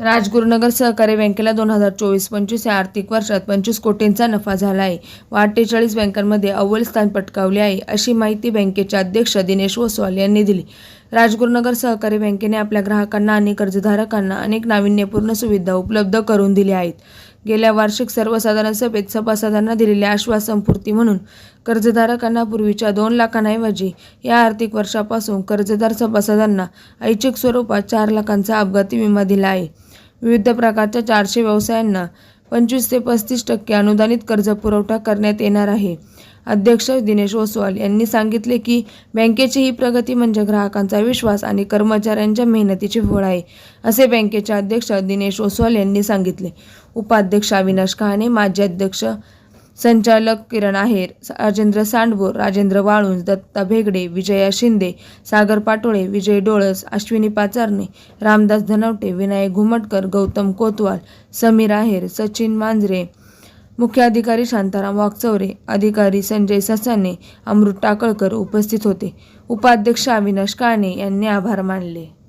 राजगुरुनगर सहकारी बँकेला दोन हजार चोवीस पंचवीस या आर्थिक वर्षात पंचवीस कोटींचा नफा झाला आहे व अठ्ठेचाळीस बँकांमध्ये अव्वल स्थान पटकावले आहे अशी माहिती बँकेचे अध्यक्ष दिनेश ओसवाल यांनी दिली. राजगुरुनगर सहकारी बँकेने आपल्या ग्राहकांना आणि कर्जधारकांना अनेक नाविन्यपूर्ण सुविधा उपलब्ध करून दिल्या आहेत. गेल्या वार्षिक सर्वसाधारण सभेत सभासदांना दिलेले आश्वासन म्हणून कर्जधारकांना पूर्वीच्या दोन लाखांऐवजी या आर्थिक वर्षापासून कर्जदार सभासदांना ऐच्छिक स्वरूपात चार लाखांचा अपघाती विमा दिला आहे. विविध प्रकारच्या चारशे व्यवसायांना पंचवीस ते पस्तीस टक्के अनुदानित कर्ज पुरवठा करण्यात येणार आहे. अध्यक्ष दिनेश ओसवाल यांनी सांगितले की बँकेची ही प्रगती म्हणजे ग्राहकांचा विश्वास आणि कर्मचाऱ्यांच्या मेहनतीचे फळ आहे असे बँकेचे अध्यक्ष दिनेश ओसवाल यांनी सांगितले. उपाध्यक्ष अविनाश कहाणे माजी अध्यक्ष संचालक किरण आहेर राजेंद्र सांडवूर राजेंद्र वाळुंज दत्ता भेगडे विजया शिंदे सागर पाटोळे विजय डोळस अश्विनी पाचारणे रामदास धनवटे विनायक घुमटकर गौतम कोतवाल समीर आहेर सचिन मांजरे मुख्य अधिकारी शांताराम वाकचौरे अधिकारी संजय ससाने अमृत टाकळकर उपस्थित होते. उपाध्यक्ष अविनाश काणे यांनी आभार मानले.